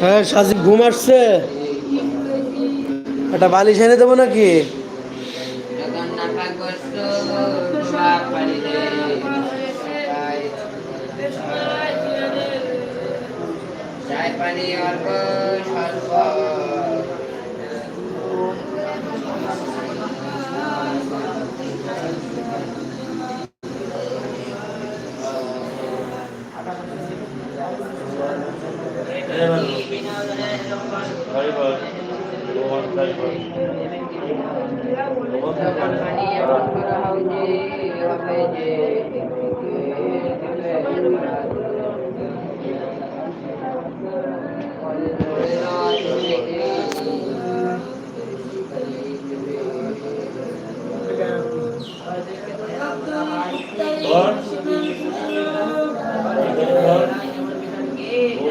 হ্যাঁ সাজি ঘুম আসছে। একটা বালিশ এনে দেবো নাকি? চাই পানি অল্প স্বল্প হবে যে Lord